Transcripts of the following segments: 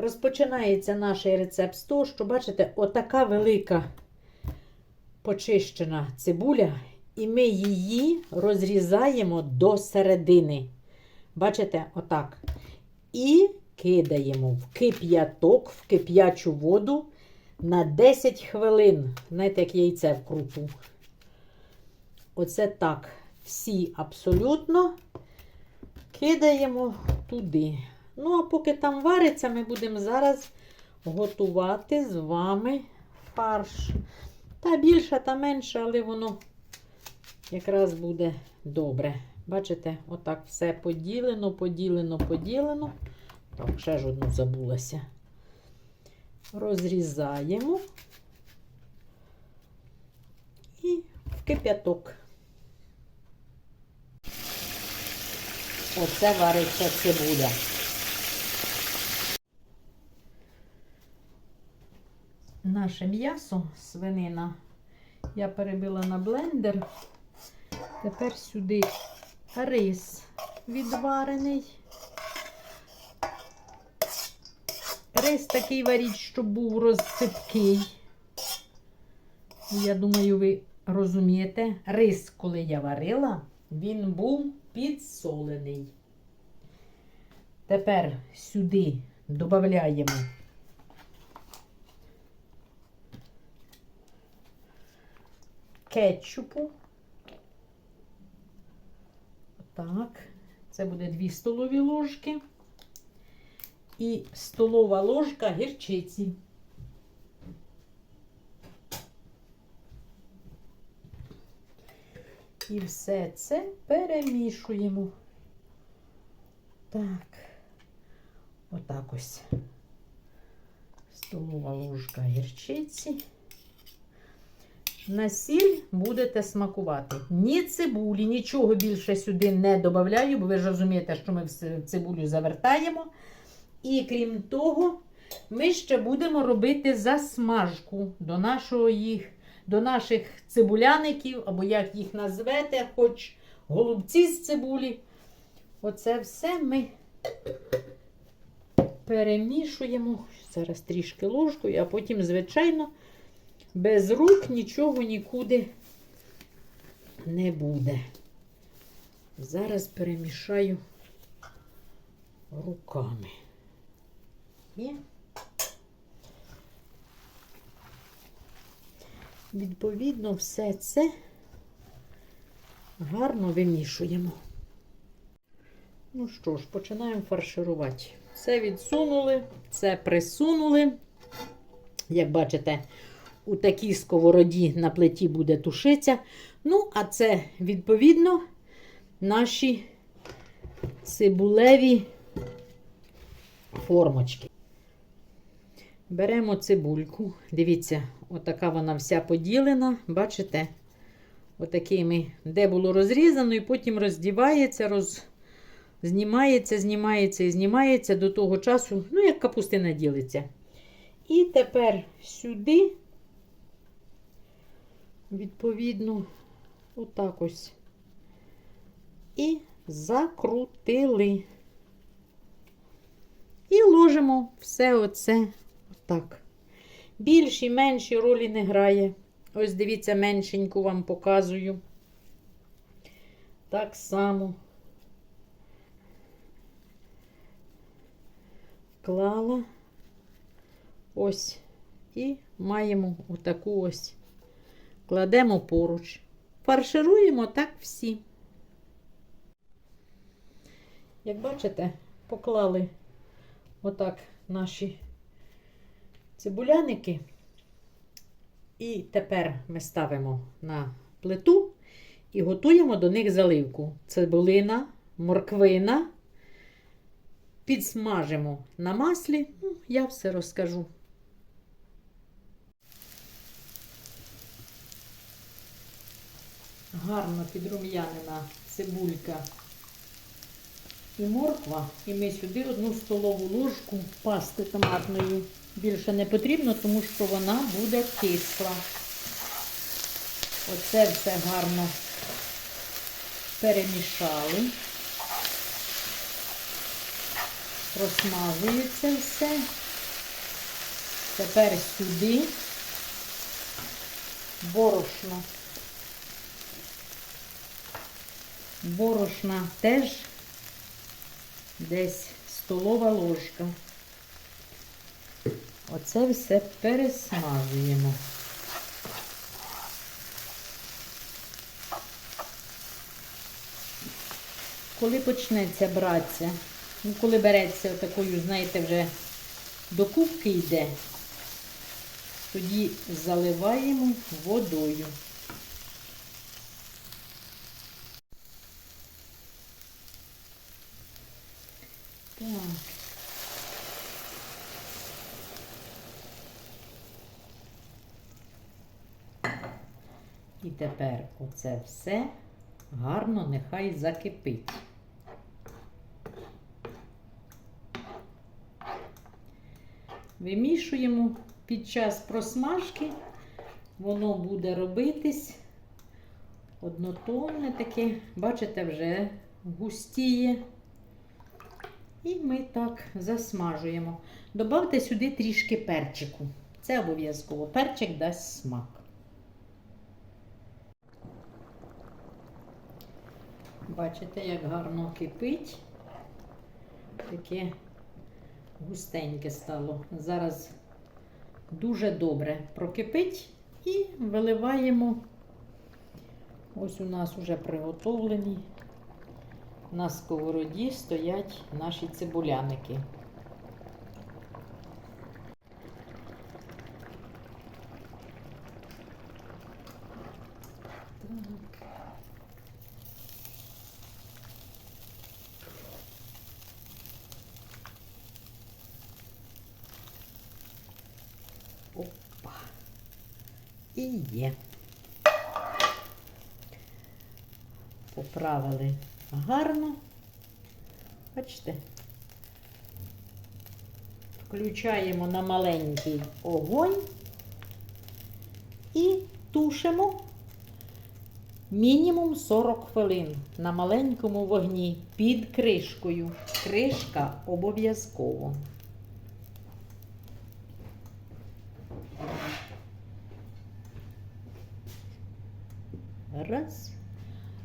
Розпочинається наш рецепт з того, що, бачите, отака велика почищена цибуля, і ми її розрізаємо до середини. Бачите, отак. І кидаємо в кип'яток, в кип'ячу воду на 10 хвилин. Знаєте, як яйце в крупу. Оце так. Всі абсолютно кидаємо туди. Ну, а поки там вариться, ми будемо зараз готувати з вами фарш. Та більше, та менше, але воно якраз буде добре. Бачите, отак все поділено, поділено, поділено. Так, ще ж одну забулася. Розрізаємо і в кип'яток. Оце вариться цибуля. Наше м'ясо, свинина, я перебила на блендер. Тепер сюди рис відварений. Рис такий варіть, щоб був розсипкий. Я думаю, ви розумієте, рис, коли я варила, він був підсолений. Тепер сюди додаємо кетчупу. Так, це буде 2 столові ложки і столова ложка гірчиці. І все це перемішуємо. Так, отак ось. Столова ложка гірчиці. На сіль будете смакувати. Ні цибулі, нічого більше сюди не додаю, бо ви ж розумієте, що ми цибулю завертаємо. І крім того, ми ще будемо робити засмажку до нашого їх, до наших цибуляників, або як їх назвете, хоч голубці з цибулі. Оце все ми перемішуємо. Зараз трішки ложкою, а потім, звичайно, без рук нічого нікуди не буде. Зараз перемішаю руками. І відповідно все це гарно вимішуємо. Ну що ж, починаємо фарширувати. Це відсунули, це присунули. Як бачите, у такій сковороді на плиті буде тушитися. Ну, а це, відповідно, наші цибулеві формочки. Беремо цибульку. Дивіться, отака вона вся поділена. Бачите? Отакими, де було розрізано, і потім роздівається, роз... знімається, знімається і знімається до того часу, ну, як капустина ділиться. І тепер сюди, відповідно, отак ось. І закрутили. І ложимо все оце отак. Більші, менші ролі не грає. Ось дивіться, меншеньку вам показую. Так само клала ось і маємо отаку ось. Кладемо поруч. Фаршируємо так всі. Як бачите, поклали отак наші цибуляники. І тепер ми ставимо на плиту і готуємо до них заливку. Цибулина, морквина. Підсмажимо на маслі. Ну, я все розкажу. Гарно підрум'янена цибулька і морква. І ми сюди одну столову ложку пасти томатної. Більше не потрібно, тому що вона буде кисла. Оце все гарно перемішали. Розмазується все. Тепер сюди борошно. Борошна теж десь столова ложка. Оце все пересмажуємо. Коли почнеться братися, ну коли береться такою, знаєте, вже до кубки йде, тоді заливаємо водою. Так. І тепер оце все гарно нехай закипить. Вимішуємо під час просмажки, воно буде робитись однотонне таке, бачите, вже густіє. І ми так засмажуємо. Добавте сюди трішки перчику. Це обов'язково. Перчик дасть смак. Бачите, як гарно кипить. Таке густеньке стало. Зараз дуже добре прокипить і виливаємо. Ось у нас вже приготовлені. На сковороді стоять наші цибуляники. І є. Поправили гарно. Бачите? Включаємо на маленький огонь і тушимо мінімум 40 хвилин на маленькому вогні під кришкою. Кришка обов'язково. Раз.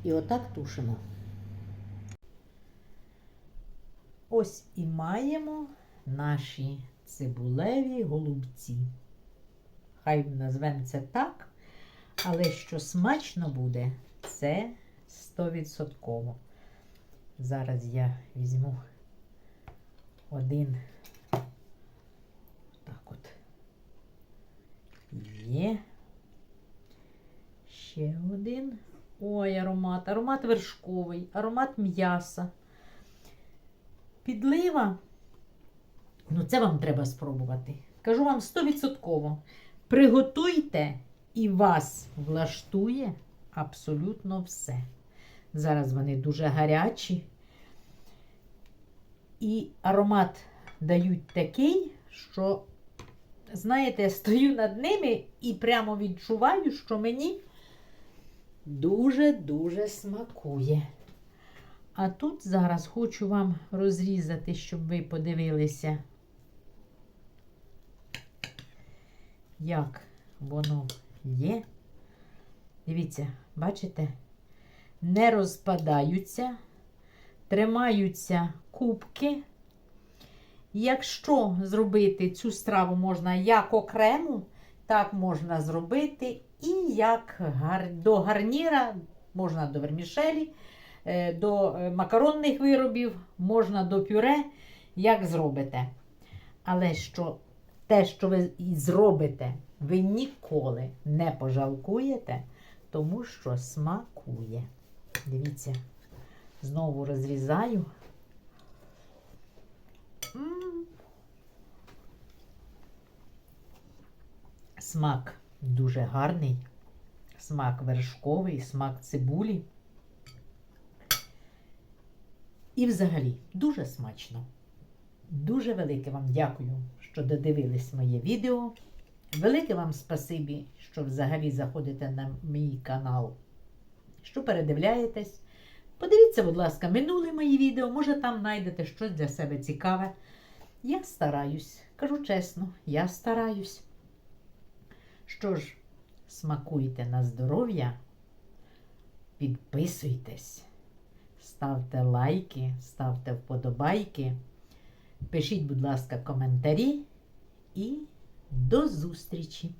І отак тушимо. Ось і маємо наші цибулеві голубці. Хай назвемо це так, але що смачно буде, це 100%. Зараз я візьму один. Так от. Є. Ще один. Ой, аромат. Аромат вершковий, аромат м'яса. Підлива. Ну, це вам треба спробувати. Кажу вам 100%. Приготуйте і вас влаштує абсолютно все. Зараз вони дуже гарячі. І аромат дають такий, що, знаєте, стою над ними і прямо відчуваю, що мені дуже-дуже смакує. А тут зараз хочу вам розрізати, щоб ви подивилися, як воно є. Дивіться, бачите? Не розпадаються, тримаються кубки. Якщо зробити цю страву можна як окрему, так можна зробити і як до гарніра, можна до вермішелі, е, до е, макаронних виробів, можна до пюре, як зробите. Але що те, що ви зробите, ви ніколи не пожалкуєте, тому що смакує. Дивіться, знову розрізаю. М. Смак дуже гарний, смак вершковий, смак цибулі. І взагалі дуже смачно. Дуже велике вам дякую, що додивились моє відео. Велике вам спасибі, що взагалі заходите на мій канал, що передивляєтесь. Подивіться, будь ласка, минулі мої відео, може там знайдете щось для себе цікаве. Я стараюсь, кажу чесно, я стараюсь. Що ж, смакуйте на здоров'я, підписуйтесь, ставте лайки, ставте вподобайки, пишіть, будь ласка, коментарі і до зустрічі!